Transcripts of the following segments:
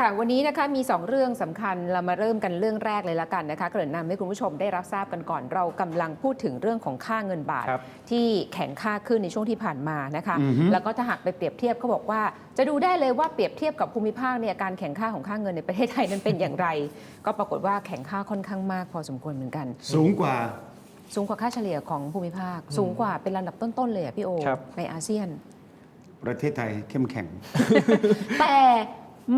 ค่ะ วันนี้นะคะมี 2 เรื่องสำคัญเรามาเริ่มกันเรื่องแรกเลยละกันนะคะเกริ่นนำให้คุณผู้ชมได้รับทราบกันก่อน เรากำลังพูดถึงเรื่องของค่าเงินบาทครับที่แข็งค่าขึ้นในช่วงที่ผ่านมานะคะอือฮึแล้วก็ถ้าหากไปเปรียบเทียบเขาบอกว่า จะดูได้เลยว่าเปรียบเทียบกับภูมิภาคเนี่ยการแข่งค่าของค่าเงินในประเทศไทยนั้นเป็นอย่างไร ก็ปรากฏว่าแข่งค่าค่อนข้างมาก พอสมควรเหมือนกัน สูงกว่าสูงกว่าค่าเฉลี่ยของภูมิภาค สูงกว่าเป็นลำดับต้นๆเลยอะพี่โอครับในอาเซียน ประเทศไทยเข้มแข็ง แต่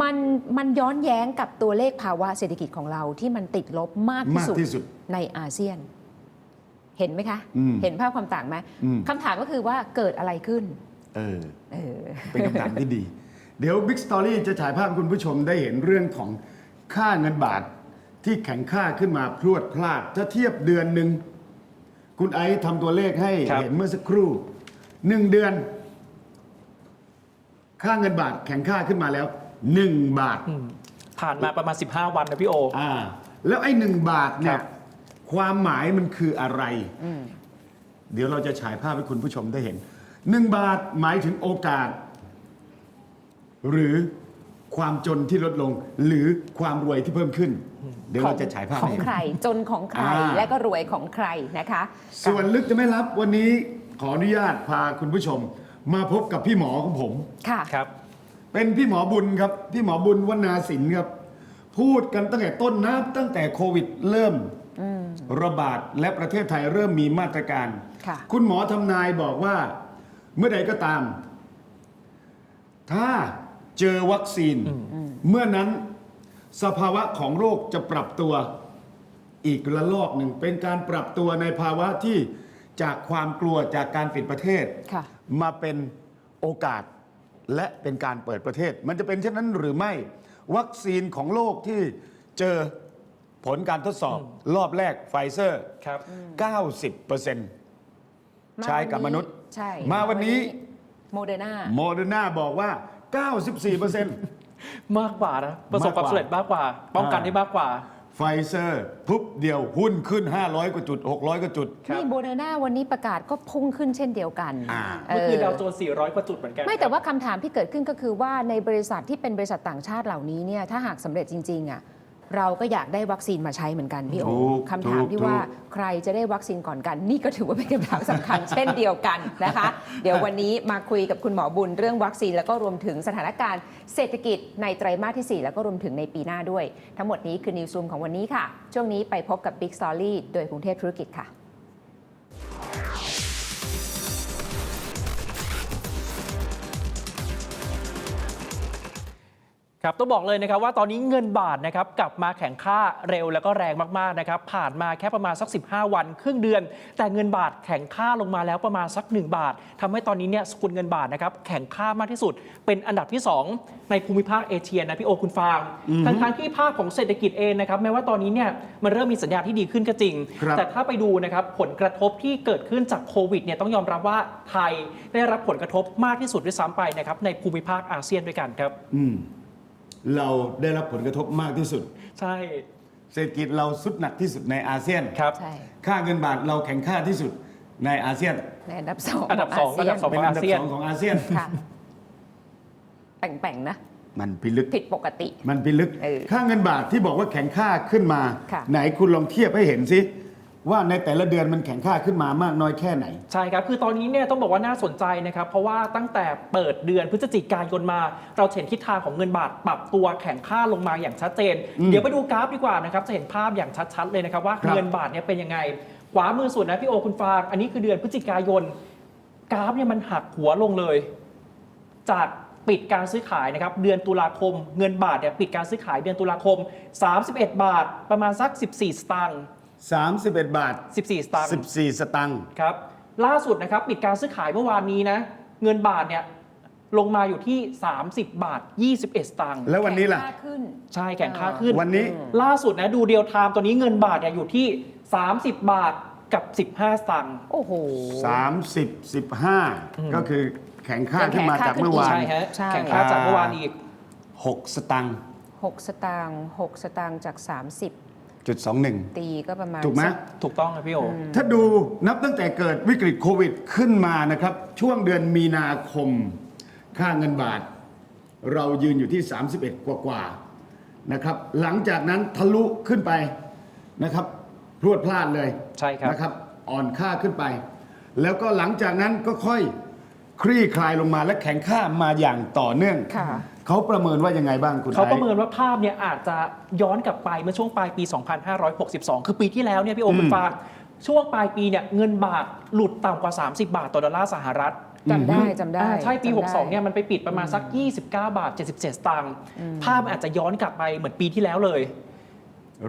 มันมันย้อนแย้งกับตัวเลขภาวะเศรษฐกิจของเราที่มันติดลบมากที่มากสุดที่สุด ในอาเซียน เห็นไหมคะ อืม เห็นภาพความต่างไหมอืมคำถามก็คือว่าเกิดอะไรขึ้นเออ เออ เป็นคำถามที่ดี เดี๋ยว Big Story จะฉายภาพให้คุณผู้ชมได้เห็นเรื่องของค่าเงินบาทที่แข็งค่าขึ้นมาพรวดพลาด ถ้าเทียบเดือนหนึ่ง คุณไอซ์ทำตัวเลขให้ครับ เห็นเมื่อสักครู่หนึ่งเดือน ค่าเงินบาทแข็งค่าขึ้นมาแล้ว หนึ่งบาทอืมผ่านมาประมาณ 15 วันนะพี่โอ อ่าแล้วไอ้หนึ่งบาทเนี่ครัยบความหมายมันคืออะไร เดี๋ยวเราจะฉายภาพให้คุณผู้ชมได้เห็นหนึ่งบาทหมายถึงโอกาส หรือความจนที่ลดลง หรือความรวยที่เพิ่มขึ้น เดี๋ยวเราจะฉายภาพขอให้งเห็น ใครจนของใครอ่า และก็รวยของใครนะคะส่วนลึกจะไม่รับวันนี้ขออนุญาตพาคุณผู้ชม มาพบกับพี่หมอของผม ค่ะ ครับ เป็นพี่หมอบุญครับ พี่หมอบุญวนาสินครับ พูดกันตั้งแต่ต้นนะตั้งแต่โควิดเริ่มระบาดและประเทศไทยเริ่มมีมาตรการ ค่ะ คุณหมอทำนายบอกว่า เมื่อใดก็ตาม ถ้าเจอวัคซีน เมื่อนั้นสภาวะของโรคจะปรับตัวอีกระลอกหนึ่ง เป็นการปรับตัวในภาวะที่จากความกลัวจากการปิดประเทศ ค่ะ มาเป็นโอกาส และเป็นการเปิดประเทศ มันจะเป็นเช่นนั้นหรือไม่ วัคซีนของโลกที่เจอผลการทดสอบรอบแรกไฟเซอร์ ครับ 90%ใช้กับมนุษย์ ใช่มาวันนี้โมเดอร์นาโมเดอร์นาบอกว่า 94%มากกว่านะ ประสบความสำเร็จมากกว่า ป้องกันได้มากกว่า ไฟเซอร์พุบเดียวหุ้นขึ้น 500 กว่าจุด 600 กว่าจุดครับนี่โมเดอร์นาวันนี้ประกาศก็พุ่งขึ้นเช่นเดียวกันอ่า เมื่อคืนดาวโจนส์400 กว่าจุดเหมือนกันไม่แต่ว่าคำถามที่เกิดขึ้นก็คือว่าในบริษัทที่เป็นบริษัทต่างชาติเหล่านี้เนี่ยถ้าหากสำเร็จจริงๆอะ เราก็อยากได้วัคซีนมาใช้เหมือนกันพี่โอถูกคำถามที่ถูกว่าใครจะได้วัคซีนก่อนกัน นี่ก็ถือว่าเป็นคำถามสำคัญ เช่นเดียวกันนะคะ เดี๋ยววันนี้มาคุยกับคุณหมอบุญเรื่องวัคซีน แล้วก็รวมถึงสถานการณ์เศรษฐกิจในไตรมาสที่ 4 แล้วก็รวมถึงในปีหน้าด้วย ทั้งหมดนี้คือนิวซูมของวันนี้ค่ะ ช่วงนี้ไปพบกับ Big Story โดยกรุงเทพธุรกิจค่ะ ครับต้องบอกเลยนะครับว่าตอนนี้เงินบาทนะครับกลับมาแข็งค่าเร็วแล้วก็แรงมากๆนะครับผ่านมาแค่ประมาณสัก 15 วัน ครึ่งเดือน แต่เงินบาทแข็งค่าลงมาแล้วประมาณสัก 1 บาททำให้ตอนนี้เนี่ยสกุลเงินบาทนะครับแข็งค่ามากที่สุด เป็นอันดับที่ 2 ในภูมิภาคเอเชียนะพี่โอคุณฟางทั้งทางๆที่ภาคของเศรษฐกิจเองนะครับแม้ว่าตอนนี้เนี่ยมันเริ่มมีสัญญาณที่ดีขึ้นก็จริงครับแต่ถ้าไปดูนะครับผลกระทบที่เกิดขึ้นจากโควิดเนี่ยต้องยอมรับว่าไทยได้รับผลกระทบมากที่สุดด้วยซ้ำไปนะครับในภูมิภาคอาเซียนด้วยกันครับอืม เราได้รับผลกระทบมากที่สุด ใช่เศรษฐกิจเราสุดหนักที่สุดในอาเซียน ครับ ใช่ ค่าเงินบาทเราแข็งค่าที่สุดในอาเซียน ในอันดับสองอันดับสองขอันดับสองเป็นอันดับสองของอาเซียน ค่ะแป่งๆนะ มันพิลึก ผิดปกติ มันพิลึก เออค่าเงินบาทที่บอกว่าแข็งค่าขึ้นมา ค่ะ ไหนคุณลองเทียบให้เห็นสิ ว่าในแต่ละเดือนมันแข็งค่าขึ้นมามากน้อยแค่ไหน ใช่ครับ คือตอนนี้เนี่ยต้องบอกว่าน่าสนใจนะครับ เพราะว่าตั้งแต่เปิดเดือนพฤศจิกายนมา เราเห็นทิศทางของเงินบาทปรับตัวแข็งค่าลงมาอย่างชัดเจนอืมเดี๋ยวไปดูกราฟดีกว่านะครับ จะเห็นภาพอย่างชัดๆเลยนะครับ ว่าครับเงินบาทเนี่ยเป็นยังไง ขวามือสุดนะพี่โอคุณฟางอันนี้คือเดือนพฤศจิกายน กราฟเนี่ยมันหักหัวลงเลย จากปิดการซื้อขายนะครับเดือนตุลาคม เงินบาทเนี่ยปิดการซื้อขายเดือนตุลาคม 31 บาท ประมาณสัก 14 สตางค์ 31 บาท 14 สตางค์14 สตังค์ครับ ล่าสุดนะครับปิดการซื้อขายเมื่อวานนี้นะ เงินบาทเนี่ยลงมาอยู่ที่ 30 บาท 21 สตางค์แล้ววันนี้ล่ะแข็งค่าขึ้น ใช่แข่งค่าขึ้นวันนี้ ล่าสุดนะดูเดียวไทม์ตัวนี้เงินบาทเนี่ยอยู่ที่ 30 บาทกับ 15 สตางค์โอ้โห 30 15 ก็คือแข็งค่าขึ้นมาแข็งค่าจากเมื่อวานใช่ฮะใช่ แข่งค่าจากเมื่อวานอีก 6 สตังค์ 6 สตางค์6สตางค์จาก 30 จุด21ตีก็ประมาณถูกไหม สัถูกต้องครับพี่โอถ้าดูนับตั้งแต่เกิดวิกฤตโควิดขึ้นมานะครับ ช่วงเดือนมีนาคม ค่าเงินบาท เรายืนอยู่ที่ 31 กว่ากว่านะครับ หลังจากนั้นทะลุขึ้นไปนะครับ พรวดพลาดเลยใช่ครับ นะครับ อ่อนค่าขึ้นไป แล้วก็หลังจากนั้นก็ค่อย คลี่คลายลงมาและแข็งค่ามาอย่างต่อเนื่อง ค่ะ เขาประเมินว่ายังไงบ้างคุณเขาประไอซ์เมินว่าภาพเนี่ยอาจจะย้อนกลับไปเมื่อช่วงปลายปี 2562 คือปีที่แล้วเนี่ยพี่โออืมคุณฟางช่วงปลายปีเนี่ยเงินบาทหลุดต่ำกว่า 30 บาทต่อดอลลาร์สหรัฐจำได้จำได้อ่าใช่ปี จำได้ 62 เนี่ยมันไปปิดประมาณสัก 29 บาท 77 สตางค์ภาพมันอาจจะย้อนกลับไปเหมือนปีที่แล้วเลย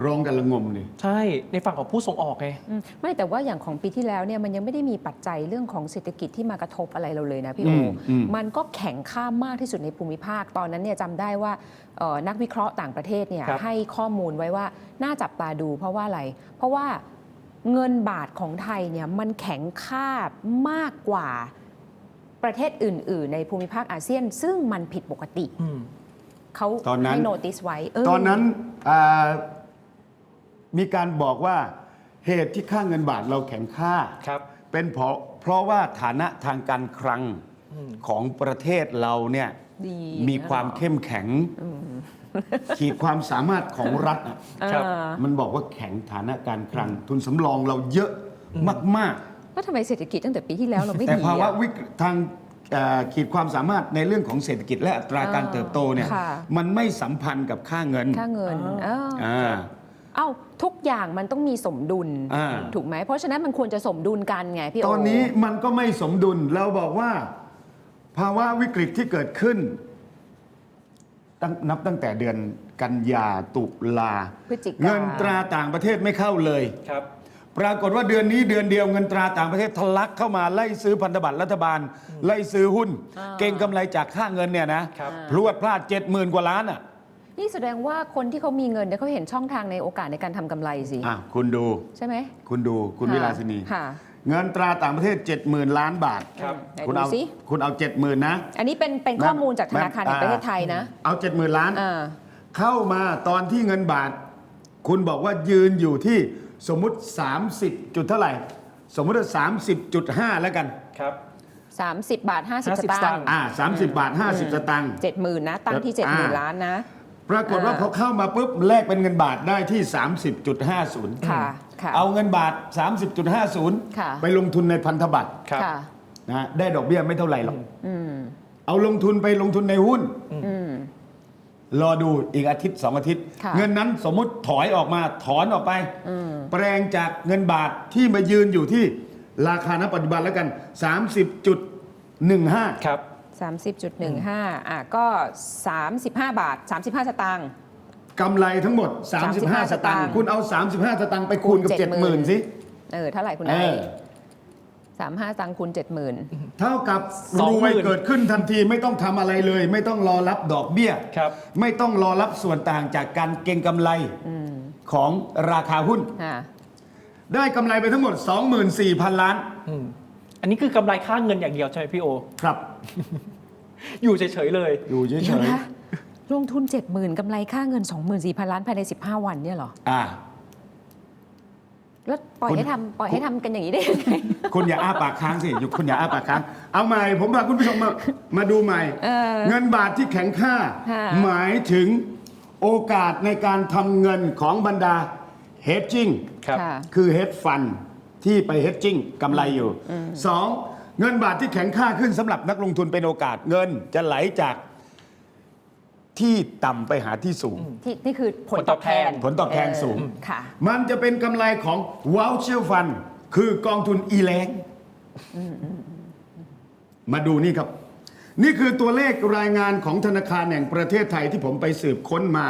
ร้องกันละงมเลย ใช่ในฝั่งของผู้ส่งออกไง อืมไม่แต่ว่าอย่างของปีที่แล้วเนี่ยมันยังไม่ได้มีปัจจัยเรื่องของเศรษฐกิจที่มากระทบอะไรเราเลยนะพี่โออืมอืม มันก็แข็งค่ามากที่สุดในภูมิภาค ตอนนั้นเนี่ยจำได้ว่าเอ่อนักวิเคราะห์ต่างประเทศเนี่ยครับ ให้ข้อมูลไว้ว่าน่าจับตาดูเพราะว่าอะไร เพราะว่าเงินบาทของไทยเนี่ยมันแข็งค่ามากกว่าประเทศอื่น ๆ ในภูมิภาคอาเซียน ซึ่งมันผิดปกติอืม เขาตอนนั้น ให้โนติสไว้เตอนนั้นอ่า มีการบอกว่าเหตุที่ค่าเงินบาทเราแข็งค่า ครับ เป็นเพราะเพราะว่าฐานะทางการคลังของประเทศเราเนี่ยดีมีความเข้มแข็ง ขีดความสามารถของรัฐอะครับเออมันบอกว่าแข็งฐานะการคลัง ทุนสำรองเราเยอะมาก แล้วทำไมเศรษฐกิจตั้งแต่ปีที่แล้วเราไม่ๆ แต่ดีภาวะอะ วิกฤตทางเอ่อขีดความสามารถในเรื่องของเศรษฐกิจและอัตราการอ่าเติบโตเนี่ยค่ะ มันไม่สัมพันธ์กับค่าเงินค่าเงินอ่าเออ อ่า เอ้าทุกอย่างมันต้องมีสมดุล อ่า ถูกไหมเพราะฉะนั้นมันควรจะสมดุลกันไงพี่โอ ตอนนี้มันก็ไม่สมดุลเราบอกว่า ภาวะวิกฤตที่เกิดขึ้นตั้งนับตั้งแต่เดือนกันยาตุลาพฤศจิกา เงินตราต่างประเทศไม่เข้าเลย ครับ ปรากฏว่าเดือนนี้เดือนเดียวเงินตราต่างประเทศทะลักเข้ามาไล่ซื้อพันธบัตรรัฐบาล ไล่ซื้อหุ้น เก่งกำไรจากค่าเงินเนี่ยนะครับ พรวดพลาดเจ็ดหมื่นกว่าล้านอะ นี่แสดงว่าคนที่เขามีเงินเนี่ยเขาเห็นช่องทางในโอกาสในการทำกำไรสิ อะคุณดู ใช่ไหมคุณดู คุณวิลาสินี ค่ะ เงินตราต่างประเทศ 70,000 ล้านบาท ครับ ไหนคุณดูเอา สิ คุณเอา 70,000 นะอันนี้เป็นเป็นข้อมูลจากธนาคารแห่งประเทศไทยนะเอา 70,000 ล้าน อ่า เข้ามาตอนที่เงินบาท คุณบอกว่ายืนอยู่ที่สมมุติ 30 จุดเท่าไหร่ สมมุติว่า30.5 แล้วกัน ครับ 30 บาท 50 50สตาสตางงค์ ค์อ่า 30 บาท 50 สตางค์ เจ็ดหมื่นนะ ตั้งที่อ่า70,000ล้านนะ ปรากฏว่าอ่าพอเข้ามาปุ๊บแลกเป็นเงินบาทได้ที่ 30.50ค่ะค่ะเอาเงินบาท ค่ะ 30.50 ไปลงทุนในพันธบัตรครับ ค่ะ นะฮะได้ดอกเบี้ยไม่เท่าไหร่หรอกอืม เอาลงทุนไปลงทุนในหุ้น อืม รอดูอีกอาทิตย์สองอาทิตย์ ค่ะ เงินนั้นสมมุติถอยออกมาถอนออกไปอืมแปลงจากเงินบาทที่มายืนอยู่ที่ราคาณปัจจุบันแล้วกัน 30.15 ครับ 30.15อะก็ 35 บาท 35 สตางค์ กำไรทั้งหมด 35 35สตางค์ คุณเอา 35 สตางค์ไปคูณกับคูณ70,000 70,000 สิ เออเท่าไหร่คุณเอไอ้อ สามห้าตังค์คูณเจ็ดหมื่นเท่ากับสรองหมื่วยนเกิดขึ้นทันทีไม่ต้องทำอะไรเลย ไม่ต้องรอรับดอกเบี้ย ครับ ไม่ต้องรอรับส่วนต่างจากการเก็งกำไรของราคาหุ้นอ่าได้กำไรไปทั้งหมด 24,000 ล้าน อืม อันนี้คือกำไรค่าเงินอย่างเดียวใช่ไหมพี่โอ ครับ อยู่เฉยๆเลย อยู่เฉเดี๋ยวยนะลงทุน 70,000กำไรค่าเงิน 24,000 ล้านภายใน 15 วันเนี่ยเหรอ ๆอ่า แล้วปล่อยคุณให้ทำปล่อยให้ทำกันอย่างนี้ได้ยังไง คุณอย่าอ้าปากค้างสิอยู่คุณอย่าอ้าปากค้าง เอาใหม่ ผมพาคุณผู้ชมมามาดูใหม่ เออเงินบาทที่แข็งค่า ค่ะ หมายถึงโอกาสในการทำเงินของบรรดา hedging ครับ ค่ะ คือ hedge fund ที่ไป hedging กำไรอยู่สองเงินบาทที่แข็งค่าขึ้นสำหรับนักลงทุนเป็นโอกาสเงินจะไหลจากที่ต่ำไปหาที่สูง ที่นี่คือผลตอบแทนผลตอบแทนสูง เออค่ะ มันจะเป็นกำไรของ voucher fund คือกองทุนอีแลงมาดูนี่ครับ นี่คือตัวเลขรายงานของธนาคารแห่งประเทศไทยที่ผมไปสืบค้นมา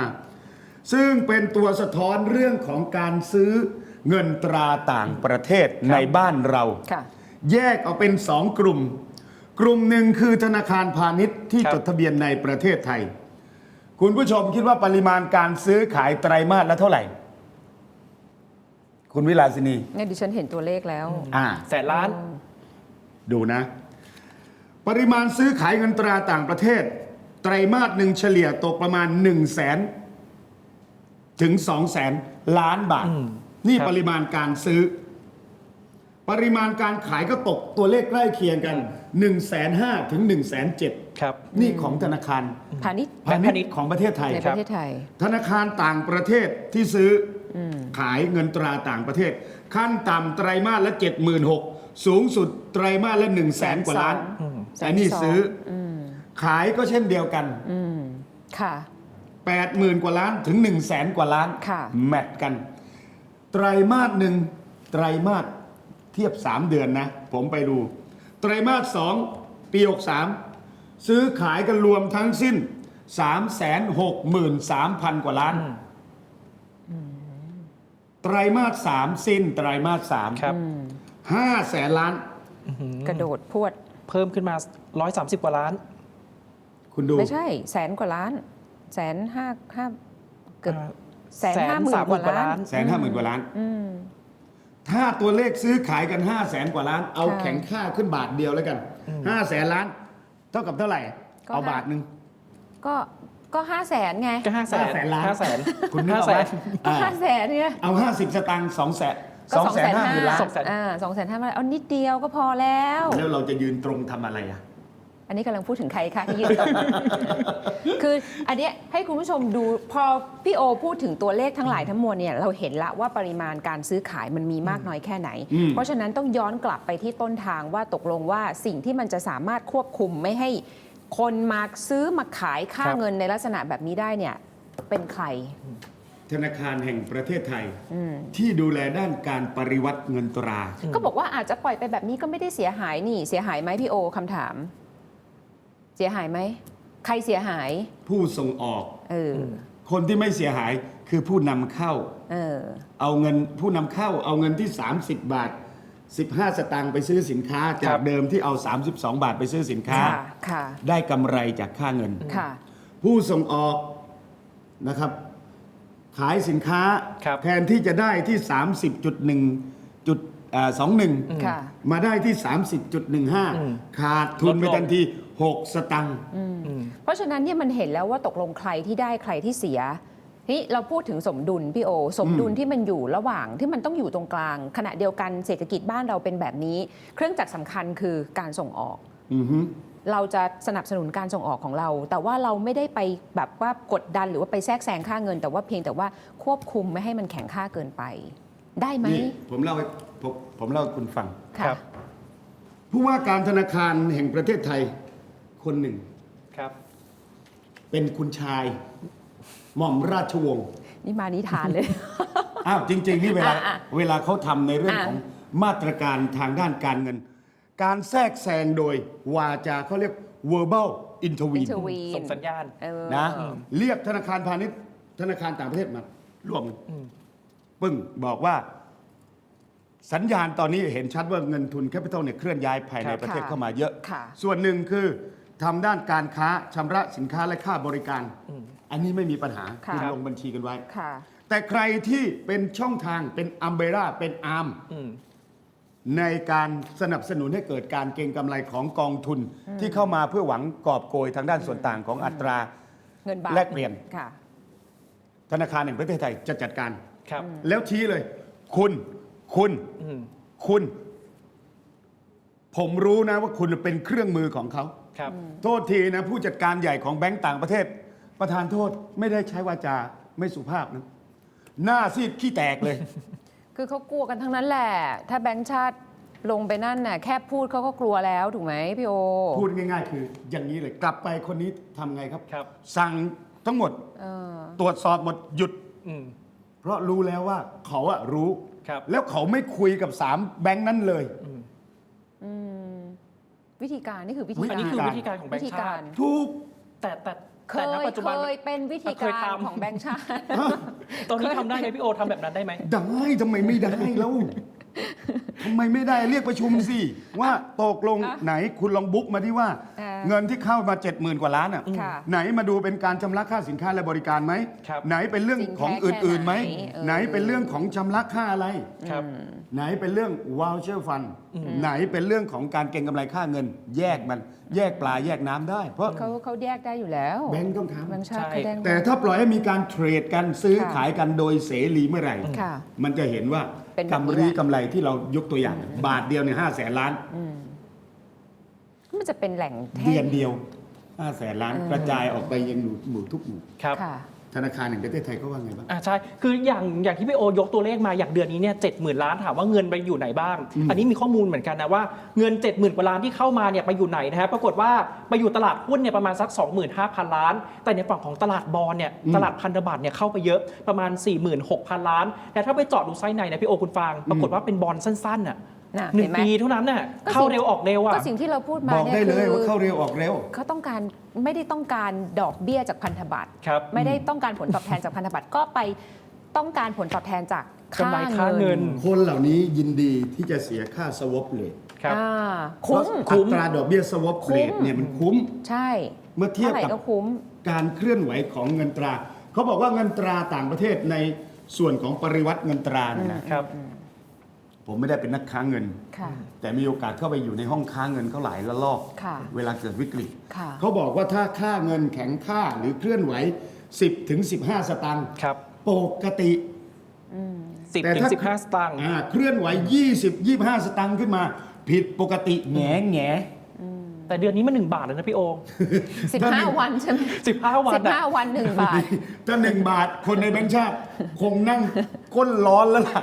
ซึ่งเป็นตัวสะท้อนเรื่องของการซื้อ เงินตราต่างประเทศในบ้านเรา ค่ะ แยกออกเป็นสองกลุ่ม กลุ่มหนึ่งคือธนาคารพาณิชย์ที่ครับ จดทะเบียนในประเทศไทย คุณผู้ชมคิดว่าปริมาณการซื้อขายไตรมาสละเท่าไหร่ คุณวิลาสินี เนี่ยดิฉันเห็นตัวเลขแล้ว อ่า แสนล้าน ดูนะ ปริมาณซื้อขายเงินตราต่างประเทศ ไตรมาสหนึ่งเฉลี่ยตกประมาณ1 0 0 0 0แสนถึง2 0 0แสนล้านบาทอืม นี่ครับ ปริมาณการซื้อ ปริมาณการขายก็ตกตัวเลขใกล้เคียงกัน1 5 0 0 0ถึง1 7 0 0 0ครับ นี่ของธนาคารพาณิชย์แบงก์พาณิชย์ ของประเทศไทย ในคปรับระเทศไทย ธนาคารต่างประเทศที่ซื้ออขายเงินตราต่างประเทศ ขั้นต่ำไตรมาสละ 76,000 สูงสุดไตรมาสละ 1 0 0 0 0แสนกว่าล้านอืม แต่นี่ซื้ออขายก็เช่นเดียวกัน อืมค่ะ 80,000 กว่าล้านถึง 1 0 0 0 0แสนกว่าล้าน ค่ะ แมทกัน ไตรมาสหนึ่งไตรมาสเทียบ 3 เดือนนะ ผมไปดู ไตรมาส2ปี63 ซื้อขายกันรวมทั้งสิ้น 363,000 กว่าล้าน ไตรมาส3สิ้น ไตรมาส3ครับ5แสนล้าน กระโดดพรวด เพิ่มขึ้นมา 130 กว่าล้าน คุณดู ไม่ใช่ แสนกว่าล้าน แสนห้าห้าเกือบอ่า แสนห้าหมื่นกว่าล้านแสนห้าหมื่นกว่าล้านถ้าตัวเลขซื้อขายกัน5 0 0แสนกว่าล้าน เอาค่ะแข็งค่าขึ้นบาทเดียวแล้วกัน5 0 0แสนล้าน เท่ากับเท่าไหร่ ก็เอาห้า บาทหนึ่ง ก็ก็ห้าแสนไง ก็ห้าแสนห้าแสนล้าน ห้าแสนคุณนึกห้าออกแสไหมน ก็อ่าห้าแสนเนี่ยเอา 50 สตางค์2แสนก็2สองแสแสนนห้าห้าหมื่นล้าน สองแสน อ่าสองแสนห้าเอานิดเดียวก็พอแล้ว แล้วเราจะยืนตรงทำอะไรอะ อันนี้กำลังพูดถึงใครคะที่ยืนตรง คืออันเนี้ยให้คุณผู้ชมดูพอพี่โอพูดถึงตัวเลขทั้งหลายทั้งมวลเนี่ยเราเห็นละว่าปริมาณการซื้อขายมันมีมากน้อยแค่ไหน อืม เพราะฉะนั้นต้องย้อนกลับไปที่ต้นทางว่าตกลงว่าสิ่งที่มันจะสามารถควบคุมไม่ให้คนมาซื้อมาขายค่าครับ เงินในลักษณะแบบนี้ได้เนี่ยเป็นใคร ธนาคารแห่งประเทศไทยที่ดูแลด้านการปริวัติเงินตรา ก็บอกว่าอาจจะปล่อยไปแบบนี้ก็ไม่ได้เสียหายนี่ เสียหายไหมพี่โอคำถาม เสียหายไหม ใครเสียหาย ผู้ส่งออกเอออ คนที่ไม่เสียหายคือผู้นำเข้า เออ เอาเงินผู้นำเข้าเอาเงินที่ 30 บาท 15 สตางค์ไปซื้อสินค้า จาครักบ เดิมที่เอา 32 บาทไปซื้อสินค้า ค่ะค่ะ ได้ได้กำไรจากค่าเงิน ค่ะ ผู้ส่งออกนะครับ ขายสินค้าครับ แทนที่จะได้ที่ 30.1จุดอ่า21 ค่ะ มาได้ที่ม30.15 ขาดทุนไปลดลงทันที 6 สตังค์เพราะฉะนั้นเนี่ยมันเห็นแล้วว่าตกลงใครที่ได้ใครที่เสียนี่เราพูดถึงสมดุลพี่โอ สมดุลที่มันอยู่ระหว่างที่มันต้องอยู่ตรงกลาง ขณะเดียวกันเศรษฐกิจบ้านเราเป็นแบบนี้ เครื่องจักรสำคัญคือการส่งออก อือฮึ เราจะสนับสนุนการส่งออกของเรา แต่ว่าเราไม่ได้ไปแบบว่ากดดันหรือว่าไปแทรกแซงค่าเงิน แต่ว่าเพียงแต่ว่าควบคุมไม่ให้มันแข็งค่าเกินไป ได้ไหมนี่ผมเล่าให้ผมผมเล่าให้คุณฟังค่ะครับผู้ว่าการธนาคารแห่งประเทศไทย คนหนึ่ง ครับ เป็นคุณชาย หม่อมราชวงศ์นี่มานิทานเลย อ้าวจริง ๆ นี่เวลาอะอะเวลาเขาทำในเรื่องอะ ของมาตรการทางด้านการเงิน การแทรกแซงโดยวาจาเขาเรียก verbal อิน intervene เทอร์วีส่งสัญญาณ เออ นะเรียกธนาคารพาณิชย์ธนาคารต่างประเทศมาร่วมกันปึ้งบอกว่า สัญญาณตอนนี้เห็นชัดว่าเงินทุนแคปิตอลเนี่ยเคลื่อนย้ายภายในครับประเทศค่ะเข้ามาเยอะ ค่ะ ส่วนหนึ่งคือ ทำด้านการค้าชำระสินค้าและค่าบริการ อันนี้ไม่มีปัญหาค่ะ ณลงบัญชีกันไว้ ค่ะ แต่ใครที่เป็นช่องทางเป็นอัมเบร่าเป็นอาร์มอืม ในการสนับสนุนให้เกิดการเก็งกำไรของกองทุนที่เข้ามาเพื่อหวังกอบโกยทางด้านส่วนต่างของอัตรา เงินบาทแลกเปลี่ยน ค่ะ ธนาคารแห่งประเทศไทยจะจัดการ ครับ แล้วชี้เลย คุณ คุณ อืม คุณ ผมรู้นะว่าคุณเป็นเครื่องมือของเขา ครับโทษทีนะผู้จัดการใหญ่ของแบงก์ต่างประเทศ ประธานโทษไม่ได้ใช้วาจาไม่สุภาพนะหน้าซีดขี้แตกเลย คือเขากลัวกันทั้งนั้นแหละ ถ้าแบงค์ชาติลงไปนั่นน่ะแค่พูดเขาก็กลัวแล้วถูกไหมพี่โอ พูดง่ายๆ คือ อย่างนี้เลยกลับไปคนนี้ทำไงครับ ครับ สั่งทั้งหมดเออ ตรวจสอบหมดหยุด อืม เพราะรู้แล้วว่าเขาอะรู้ ครับ แล้วเขาไม่คุยกับสามแบงค์นั้นเลยอืม วิธีการนี่คือวิธีวิกาอันรนี้คือการวิธีการของแบงวิธีค์ชาการติทุกแต่แต่เคแต่ยณปัจจุบันเคยเป็นวิธีเคยการทำของแบงค์ชาติ ตอนนี้ทำได้ไหมพี่โอทำแบบนั้นได้ไหมได้ทำไมไม่ได้แล้ว ทำไมไม่ได้เรียกประชุมสิ ว่าตกลงอะไหนคุณลองบุ๊กมาที่ว่า เออเงินที่เข้ามา 7 0,000 กว่าล้านอะค่ะ ไหนมาดูเป็นการชำระค่าสินค้าและบริการไหมครับ ไหนเป็นเรื่องของอื่นๆไหมจริงแค่ไหนเออไหนเป็นเรื่องของชำระค่าอะไร ครับ ไหนเป็นเรื่อง voucher fund ไหนเป็นเรื่องของการเก็งกำไรค่าเงิน แยกมัน แยกปลาแยกน้ำได้ เพราะเขาเขาแยกได้อยู่แล้วแบงค์ต้องทำแบงค์ชาติใช่เขาแยกแต่ถ้าปล่อยให้มีการเทรดกันซื้อค่ะขายกันโดยเสรีเมื่อไหร่ ค่ะมันจะเห็นว่าเป็นแบบนี้กำไรแหละ กำไรที่เรายกตัวอย่าง บาทเดียวเนี่ยห้าแสนล้าน มันจะเป็นแหล่งแท่เดือนเดียวห้าแสนล้านกระจายออกไปยังหมู่หมู่ทุกหมู่ ครับ ค่ะ ธนาคารแห่งประเทศไทยเขาว่าไงบ้าง อ่าใช่ คืออย่างอย่างที่พี่โอยกตัวเลขมาอย่างเดือนนี้เนี่ยเจ็ดหมื่นล้านถามว่าเงินไปอยู่ไหนบ้าง อืม อันนี้มีข้อมูลเหมือนกันนะว่าเงิน 7 0,000กว่าล้านที่เข้ามาเนี่ยไปอยู่ไหนนะฮะปรากฏว่าไปอยู่ตลาดหุ้นเนี่ยประมาณสัก 25,000 ล้าน แต่ในฝั่งของตลาดบอลเนี่ยตลาดพันธบัตรเนี่ยเข้าไปเยอะประมาณ 46,000 ล้านแต่ถ้าไปเจาะดูไส้ในนะพี่โอคุณฟางปรากฏว่าเป็นบอลสั้นๆน่ะ น่ะหนึ่เห็งนไหม ปีเท่านั้นน่ะก็สิ่ง เข้าเร็วออกเร็วอะ ก็สิ่งที่เราพูดมาบอกเนี่ยได้เลยคือว่าเข้าเร็วออกเร็ว เขาต้องการไม่ได้ต้องการดอกเบี้ยจากพันธบัตร ครับ ไม่ได้ต้องการผลตอบแทนจากพันธบัตรก็ไปต้องการผลตอบแทนจากค่ากำไรค่าเงินคนเหล่านี้ยินดีที่จะเสียค่าสวอปเลทครับ อ่าคุ้ม คุ้ม อัตราดอกเบี้ยสวอปเลทเนี่ยมันคุ้ม ใช่เมื่อเทียบเท่าไหร่กับก็คุ้ม การเคลื่อนไหวของเงินตรา เขาบอกว่าเงินตราต่างประเทศในส่วนของปริวัติเงินตราเนี่ยนะครับ ผมไม่ได้เป็นนักค้าเงิน ค่ะแต่มีโอกาสเข้าไปอยู่ในห้องค้าเงินเขาหลายละลอก ค่ะเวลาเกิดวิกฤตค่ะ เขาบอกว่าถ้าค่าเงินแข็งค่าหรือเคลื่อนไหว 10ถึง15 สตางค์ครับ ปกติ10แต่ถึงถ้า15สตางค์อ่าเคลื่อนไหว 20 25 สตางค์ขึ้นมา ผิดปกติแหงแหงแต่เดือนนี้มัน1บาทแล้วนะพี่โอ15วันใช่ไหม15วันอะ15วันหนึ่งบาท ถ้าหนึ่งบาทคนในแบงค์ชาติ คงนั่งก้นร้อนแล้วล่ะ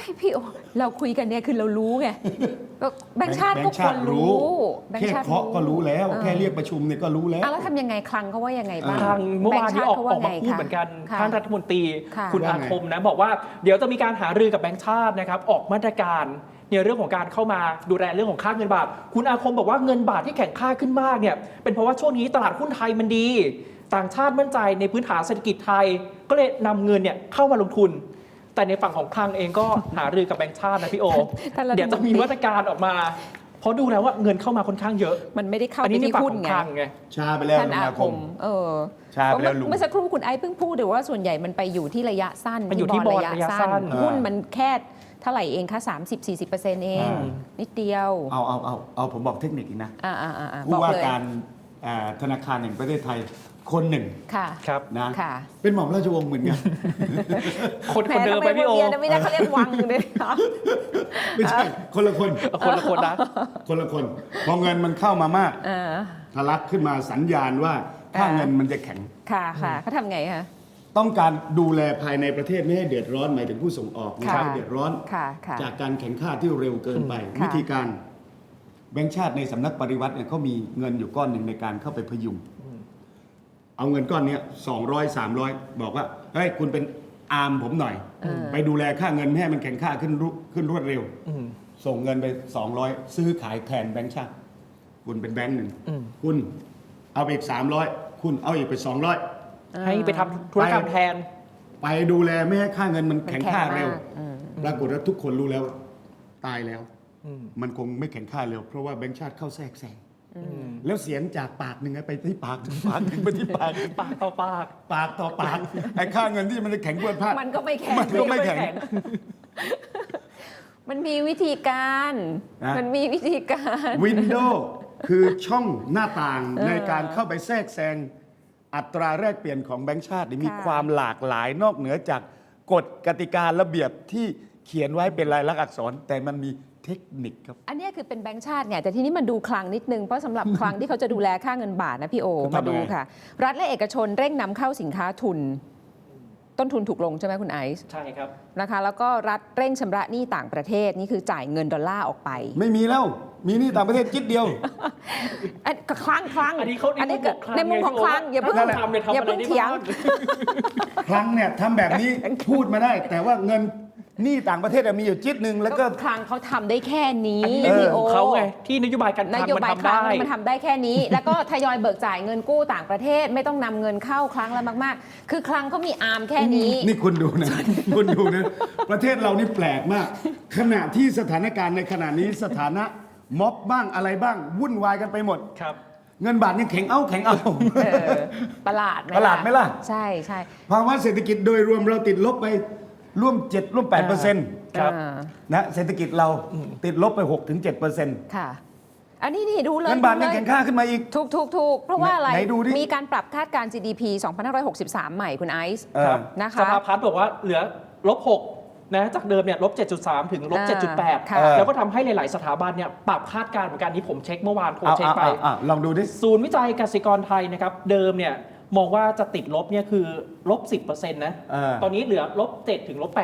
ไอพี่โอเราคุยกันเนี่ยคือเรารู้ไงก็แบงค์ชาติแบก็งค์คชาวรติรู้แบงแค่ค์ชาติเคาะก็รู้แล้วออแค่เรียกประชุมเนี่ยก็รู้แล้วอะแล้วทำยังไงคลังเขาว่ายังไงบ้างทางเมื่อวานนี้ออกแบงค์ชออกมาไงพูดคะเหมือนกันค่ะท่านรัฐมนตรีค่ะคุณอาว่าไงคมนะบอกว่าเดี๋ยวจะมีการหารือกับแบงค์ชาตินะครับออกมาตรการในเรื่องของการเข้ามาดูแลเรื่องของค่าเงินบาท คุณอาคมบอกว่าเงินบาทที่แข็งค่าขึ้นมากเนี่ยเป็นเพราะว่าช่วงนี้ตลาดหุ้นไทยมันดี ต่างชาติมั่นใจในพื้นฐานเศรษฐกิจไทย ก็เลยนำเงินเนี่ยเข้ามาลงทุน แต่ในฝั่งของคลังเองก็ หารือกับแบงค์ชาตินะพี่โอ ท่านรัฐมนตรี เดี๋ยวจะมีมาตรการออกมาเพราะดูแล้วว่าเงินเข้ามาค่อนข้างเยอะ มันไม่ได้เข้าอันไปนี้ในที่ฝั่งหุ้นของไงคลังไงชาไปแล้วท่านอานาคคมมเออใช่ไปแล้วลุง เมื่อสักครู่คุณไอ้เพิ่งพูดเดี๋ยวว่าส่วนใหญ่มันไปอยู่ที่ระยะสั้นมันอยู่ที่บอลระยะสั้น หุ้นมันแค่เท่าไหร่เองคะ30 40เอง อ่า นิดเดียวเอาเอาเอาเอาผมบอกเทคนิคอีกนะ อ่าอ่าอ่าอ่าบผู้อกว่าเลย การอ่าธนาคารแห่งประเทศไทย คนหนึ่งค่ะ ครับนะค่ะเป็นหม่อมราชวงศ์เหมือนกันคนแหคนเดิมไปพี่โอทำไมวนเวียนไม่ได้เขาเรียกวังเลยนะไม่ใช่คนละคนคนละคนนะคนละคนพอเงินมันเข้ามามากเออทะลักขึ้นมาสัญญาณว่าค่าอ่าเงินมันจะแข็งค่ะค่ะเขาทำไงคะต้องการดูแลภายในประเทศไม่ให้เดือดร้อนหมายถึงผู้ส่งออกไม่ค่ะให้เดือดร้อนค่ะค่ะจากการแข่งข้าที่เร็วเกินไปค่ะวิธีการแบงค์ชาติในสำนักปริวัติเนี่ยเขามีเงินอยู่ก้อนหนึ่งในการเข้าไปพยุง เอาเงินก้อนเนี้สองร้อยสามร้อยบอกว่าเฮ้ยคุณเป็นอาร์มผมหน่อย เออ ไปดูแลค่าเงินไม่ให้มันแข่งค่าขึ้นรุขึ้นรวดเร็ว อืม ส่งเงินไป 200 ซื้อขายแทนแบงค์ชาติ คุณเป็นแบงค์หนึ่งอืม คุณเอาไปอีก 300 คุณเอาอีกไป 200 ให้ไปทำธุรกรรมแทน ไปดูแลไม่ให้ค่าเงินมันมันแข็งแข็งค่าเร็วมากอืม ปรากฏว่าทุกคนรู้แล้วว่าตายแล้ว อืม มันคงไม่แข็งค่าเร็ว เพราะว่าแบงค์ชาติเข้าแทรกแซงอืม แล้วเสียงจากปากหนึ่งไปที่ปากหนึ่งปากหนึ่งไปที่ปากหนึ่งปากต่อปาก ปากต่อปากไอ้ค่าเงินที่มันจะแข็งเพื่อนพลาดมันก็ไม่แข็งมันก็ไม่แข็ง มันมีวิธีการนะมันมีวิธีการวินโดว์คือช่องหน้าต่างเออในการเข้าไปแทรกแซงอัตราแลกเปลี่ยนของแบงก์ชาตินี่มีค่ะความหลากหลายนอกเหนือจากกฎกติการะเบียบที่เขียนไว้เป็นลายลักษณ์อักษร แต่มันมีเทคนิคครับ อันเนี้ยคือเป็นแบงค์ชาติเนี่ยแต่ทีนี้มันดูคลังนิดนึง เพราะสำหรับคลังที่เขาจะดูแลค่าเงินบาทนะพี่โอเขาทำมาดูยังไง ค่ะ รัฐและเอกชนเร่งนำเข้าสินค้าทุน ต้นทุนถูกลงใช่ไหมคุณไอซ์ใช่ครับ นะคะ แล้วก็รัฐเร่งชำระหนี้ต่างประเทศนี่คือจ่ายเงินดอลลาร์ออกไปไม่มีแล้ว มีหนี่ต่างประเทศจิตเดียว อันก็คลังคลังอันนี้เขาอันนี้ในมุมของคลังในมุมของคลังไงพี่โออย่าเพิ่งถ้าทำเนี่ยทำอย่าอะไรเพิ่งได้เถียง บ้าง ครั้งเนี่ยทำแบบนี้พูดมาได้ แต่ว่าเงินห นี้ต่างประเทศอะมีอยู่จิตหนึ่งแล้วก็ คลังเขาทำได้แค่นี้อันนี้เออพี่โอของเขาไงที่นโยบายการคนลังโยมันบายทำคลังได้ มันทำได้แค่นี้ แล้วก็ทยอยเบิกจ่ายเงินกู้ต่างประเทศไม่ต้องนำเงินเข้าครั้งละมาก ๆ คือคลังเขามีอาร์มแค่นี้ นี่คุณดูนะ คุณดูนะ ประเทศเรานี่แปลกมาก ขณะที่สถานการณ์ในขณะนี้สถานะม็อบบ้างอะไรบ้าง วุ่นวายกันไปหมด ครับ เงินบาทยังแข็งเอาแข็งเอา เออประหลาดไหมประหลาดไหมล่ะ ใช่ใช่ ภาวะเศรษฐกิจโดยรวมเราติดลบไป ร่วม 7 ร่วม8เปอร์เซ็นต์ครับ อ่านะเศรษฐกิจเราติดลบไป6ถึง7เปอร์เซ็นต์ค่ะ อันนี้นี่ดูเลยเงินบาทดูยังเลยแข็งค่าขึ้นมาอีก ถูกถูกถูกเพราะว่าอะไร ไหนดูดิมีการปรับคาดการณ์ GDP 2563 ใหม่คุณไอซ์เออ ครับนะคะสภาพัฒน์บอกว่าเหลือลบหกนะจากเดิมเนี่ยลบ 7.3 ถึงลบ อ่า7.8ค่ะแล้วก็ทำให้หลาย ๆ สถาบันเนี่ยปรับคาดการณ์เหมือนกันที่ผมเช็คเมื่อวานผมเอาเช็คเอาไป เอาเอาลองดูดิ ศูนย์วิจัยกสิกรไทยนะครับเดิมเนี่ย มองว่าจะติดลบเนี่ยคือลบ 10%นะเออตอนนี้เหลือลบ7ถึงลบ8%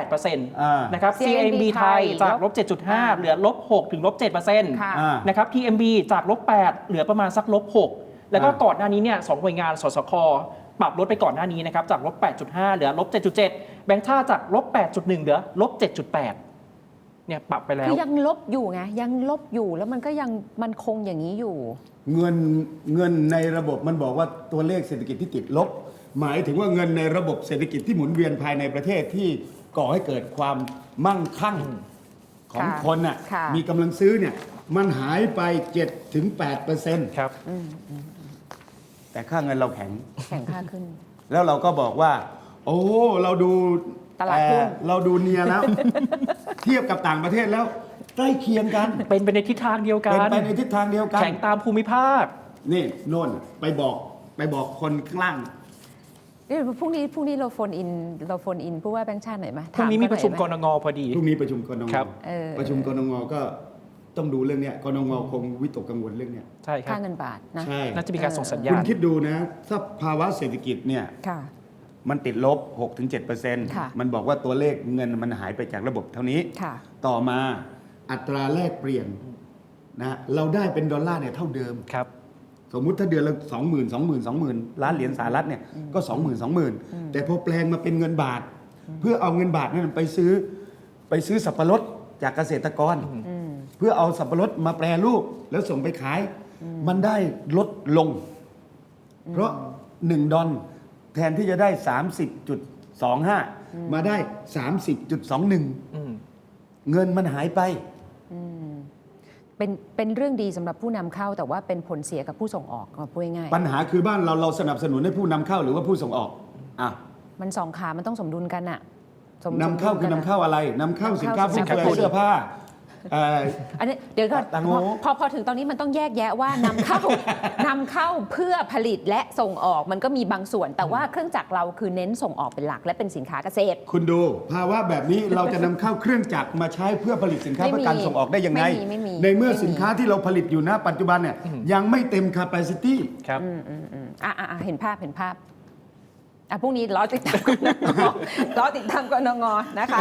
อ่านะครับ CMB CMB ไทยจากลบอ่า7.5 เหลือลบ6ถึงลบ7%ค่ะ อ่านะครับ TMB จากลบ8เหลือประมาณสักลบ6แล้วก็อ่า ก่อนหน้านี้เนี่ยสองหน่วยงานสสคปรับลดไปก่อนหน้านี้นะครับจากลบ8.5 เหลือลบ7.7 แบงค์ชาติจากลบ8.1 เหลือลบ7.8 เนี่ยปรับไปแล้วคือยังลบอยู่ไงยังลบอยู่แล้วมันก็ยังมันคงอย่างนี้อยู่ เงินเงินในระบบมันบอกว่าตัวเลขเศรษฐกิจที่ติดลบ หมายถึงว่าเงินในระบบเศรษฐกิจที่หมุนเวียนภายในประเทศที่ก่อให้เกิดความมั่งคั่งของค่ะคนน่ะค่ะมีกำลังซื้อเนี่ยมันหายไป7ถึง8เปอร์เซ็นต์ครับแต่ค่าเงินเราแข็งแข่งค่าขึ้น แล้วเราก็บอกว่า โอ้เราดูตลาดหุ้นเอ่อเราดูเนียแล้ว เทียบกับต่างประเทศแล้ว ใกล้เคียงกันเป็นไปในทิศทางเดียวกัเป็นนไปในทิศทางเดียวกัน แข่งตามภูมิภาค นี่โน่นไปบอกไปบอกคนข้างล่าง เดี๋ยวพรุ่งนี้พรุ่งนี้เราโฟนอินเราโฟนอินผู้ว่าแบงค์ชาติหน่อยไหมพรุ่งนี้มีประชุมกถารงนงพอดี พรุ่งนี้ประชุมกนงครับ เออ ประชุมกนงก็ต้องดูเรื่องเนี้ยกนงคงวิตกกังวลเรื่องเนี้ยใช่ครัค่าบเงินบาทนะ ใช่ น่าจะมีการส่งสัญญาคุณณคิดดูนะ ถ้าภาวะเศรษฐกิจเนี่ย ค่ะ มันติดลบ 6-7%ค่ะมันบอกว่าตัวเลขเงินมันหายไปจากระบบเท่านี้ค่ะต่อมาอัตราแลกเปลี่ยนนะเราได้เป็นดอลลาร์เนี่ยเท่าเดิมครับสมมุติถ้าเดือนละสองหมื่นสองหมื่นสองหมื่นล้านเหรียญสหรัฐเนี่ยก็สองหมื่นสองหมื่นแต่พอแปลงมาเป็นเงินบาท เพื่อเอาเงินบาทนั้นไปซื้อไปซื้อสับปะรดจากเกษตรกร เพื่อเอาสับปะรดมาแปรรูปแล้วส่งไปขาย มันได้ลดลง เพราะหนึ่งดอล แทนที่จะได้ 30.25 มาได้ 30.21 อืมเงินมันหายไปเป็นเป็นเรื่องดีสำหรับผู้นำเข้า แต่ว่าเป็นผลเสียกับผู้ส่งออกเอาพูดง่ายปัญหาคือบ้านเราเราสนับสนุนให้ผู้นำเข้าหรือว่าผู้ส่งออกอะๆมันสองขา มันต้องสมดุลกันอะสมนำเข้าคือนำเข้าอะไรนำเข้าสินค้าฟุ่มสินค้าเฟือยเสื้อผ้า เอ่อ อันนี้เดี๋ยวก่อนตังโง่พอพอพอถึงตอนนี้มันต้องแยกแยะว่านำเข้า นำเข้าเพื่อผลิตและส่งออกมันก็มีบางส่วน แต่ว่าเครื่องจักรเราคือเน้นส่งออกเป็นหลักและเป็นสินค้าเกษตร คุณดูภาวะแบบนี้เราจะนำเข้าเครื่องจักรมาใช้เพื่อผลิตสินค้าไม่เพื่มีอการส่งออกได้ยังไง ไม่มีไม่มี ในเมื่อไม่มีสินค้าที่เราผลิตอยู่ณปัจจุบันเนี่ยยังไม่เต็ม capacity ครับ อืมอืมอืมอะอะอะเห็นภาพเห็นภาพอะพรุ่งนี้รอติดตามกนงรอติดตามกนงนะคะ